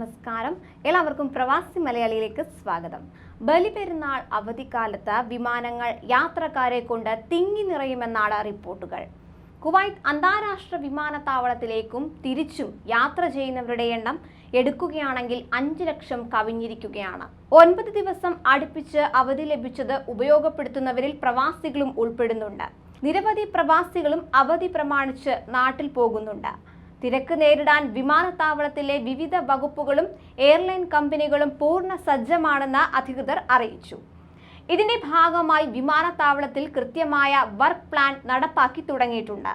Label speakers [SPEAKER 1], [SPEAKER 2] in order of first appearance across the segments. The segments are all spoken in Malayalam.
[SPEAKER 1] നമസ്കാരം. എല്ലാവർക്കും പ്രവാസി മലയാളിയിലേക്ക് സ്വാഗതം. ബലിപെരുന്നാൾ അവധിക്കാലത്ത് വിമാനങ്ങൾ യാത്രക്കാരെ കൊണ്ട് തിങ്ങി നിറയുമെന്നാണ് റിപ്പോർട്ടുകൾ. കുവൈത്ത് അന്താരാഷ്ട്ര വിമാനത്താവളത്തിലേക്കും തിരിച്ചും യാത്ര ചെയ്യുന്നവരുടെ എണ്ണം എടുക്കുകയാണെങ്കിൽ അഞ്ച് ലക്ഷം കവിഞ്ഞിരിക്കുകയാണ്. ഒൻപത് ദിവസം അടുപ്പിച്ച് അവധി ലഭിച്ചത് ഉപയോഗപ്പെടുത്തുന്നവരിൽ പ്രവാസികളും ഉൾപ്പെടുന്നുണ്ട്. നിരവധി പ്രവാസികളും അവധി പ്രമാണിച്ച് നാട്ടിൽ പോകുന്നുണ്ട്. തിരക്ക് നേരിടാൻ വിമാനത്താവളത്തിലെ വിവിധ വകുപ്പുകളും എയർലൈൻ കമ്പനികളും പൂർണ സജ്ജമാണെന്ന് അധികൃതർ അറിയിച്ചു. ഇതിന്റെ ഭാഗമായി വിമാനത്താവളത്തിൽ കൃത്യമായ വർക്ക് പ്ലാൻ നടപ്പാക്കി തുടങ്ങിയിട്ടുണ്ട്.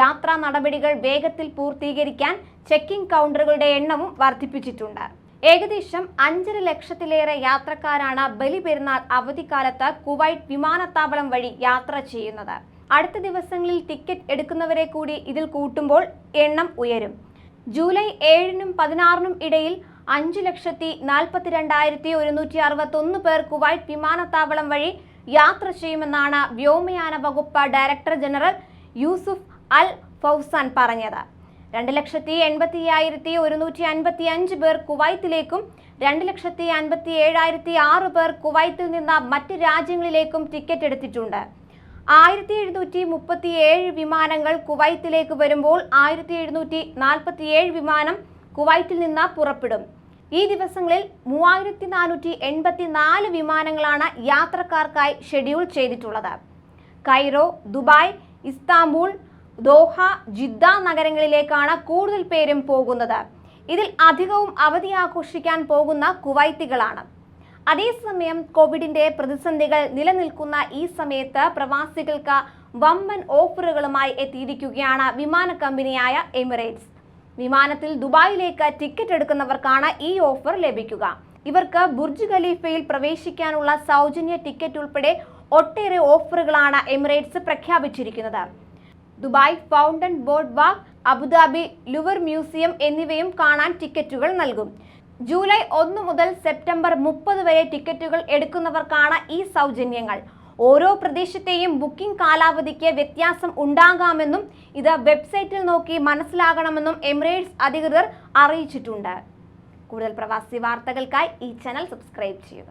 [SPEAKER 1] യാത്രാ നടപടികൾ വേഗത്തിൽ പൂർത്തീകരിക്കാൻ ചെക്കിംഗ് കൗണ്ടറുകളുടെ എണ്ണവും വർദ്ധിപ്പിച്ചിട്ടുണ്ട്. ഏകദേശം അഞ്ചര ലക്ഷത്തിലേറെ യാത്രക്കാരാണ് ബലിപെരുന്നാൾ അവധിക്കാലത്ത് കുവൈറ്റ് വിമാനത്താവളം വഴി യാത്ര ചെയ്യുന്നത്. അടുത്ത ദിവസങ്ങളിൽ ടിക്കറ്റ് എടുക്കുന്നവരെ കൂടി ഇതിൽ കൂട്ടുമ്പോൾ എണ്ണം ഉയരും. ജൂലൈ ഏഴിനും പതിനാറിനും ഇടയിൽ അഞ്ചു ലക്ഷത്തി നാൽപ്പത്തി രണ്ടായിരത്തി ഒരുന്നൂറ്റി അറുപത്തൊന്ന് പേർ കുവൈറ്റ് വിമാനത്താവളം വഴി യാത്ര ചെയ്യുമെന്നാണ് വ്യോമയാന വകുപ്പ് director general Yusuf Al Fawzan പറഞ്ഞത്. രണ്ട് ലക്ഷത്തി എൺപത്തി അയ്യായിരത്തി ഒരുന്നൂറ്റി അൻപത്തി അഞ്ച് പേർ കുവൈത്തിലേക്കും രണ്ട് ലക്ഷത്തി അൻപത്തി ഏഴായിരത്തി ആറ് പേർ കുവൈത്തിൽ നിന്ന് മറ്റ് രാജ്യങ്ങളിലേക്കും ടിക്കറ്റ് എടുത്തിട്ടുണ്ട്. ആയിരത്തി എഴുന്നൂറ്റി മുപ്പത്തി ഏഴ് വിമാനങ്ങൾ കുവൈത്തിലേക്ക് വരുമ്പോൾ ആയിരത്തി എഴുന്നൂറ്റി നാൽപ്പത്തി ഏഴ് വിമാനം കുവൈറ്റിൽ നിന്ന് പുറപ്പെടും. ഈ ദിവസങ്ങളിൽ മൂവായിരത്തി നാനൂറ്റി എൺപത്തി നാല് വിമാനങ്ങളാണ് യാത്രക്കാർക്കായി ഷെഡ്യൂൾ ചെയ്തിട്ടുള്ളത്. Cairo Dubai Istanbul Doha Jeddah നഗരങ്ങളിലേക്കാണ് കൂടുതൽ പേരും പോകുന്നത്. ഇതിൽ അധികവും അവധി ആഘോഷിക്കാൻ പോകുന്ന കുവൈത്തികളാണ്. അതേസമയം കോവിഡിന്റെ പ്രതിസന്ധികൾ നിലനിൽക്കുന്ന ഈ സമയത്ത് പ്രവാസികൾക്ക് വമ്പൻ ഓഫറുകളുമായി എത്തിയിരിക്കുകയാണ് വിമാന കമ്പനിയായ എമിറേറ്റ്സ്. വിമാനത്തിൽ ദുബായിലേക്ക് ടിക്കറ്റ് എടുക്കുന്നവർക്കാണ് ഈ ഓഫർ ലഭിക്കുക. ഇവർക്ക് ബുർജ് ഖലീഫയിൽ പ്രവേശിക്കാനുള്ള സൗജന്യ ടിക്കറ്റ് ഉൾപ്പെടെ ഒട്ടേറെ ഓഫറുകളാണ് എമിറേറ്റ്സ് പ്രഖ്യാപിച്ചിരിക്കുന്നത്. Dubai fountain boardwalk Abu Dhabi Louvre museum എന്നിവയും കാണാൻ ടിക്കറ്റുകൾ നൽകും. ജൂലൈ ഒന്ന് മുതൽ സെപ്റ്റംബർ മുപ്പത് വരെ ടിക്കറ്റുകൾ എടുക്കുന്നവർക്കാണ് ഈ സൗജന്യങ്ങൾ. ഓരോ പ്രദേശത്തെയും ബുക്കിംഗ് കാലാവധിക്ക് വ്യത്യാസം ഉണ്ടാകാമെന്നും ഇത് വെബ്സൈറ്റിൽ നോക്കി മനസ്സിലാകണമെന്നും എമിറേറ്റ്സ് അധികൃതർ അറിയിച്ചിട്ടുണ്ട്. കൂടുതൽ പ്രവാസി വാർത്തകൾക്കായി ഈ ചാനൽ സബ്സ്ക്രൈബ് ചെയ്യുക.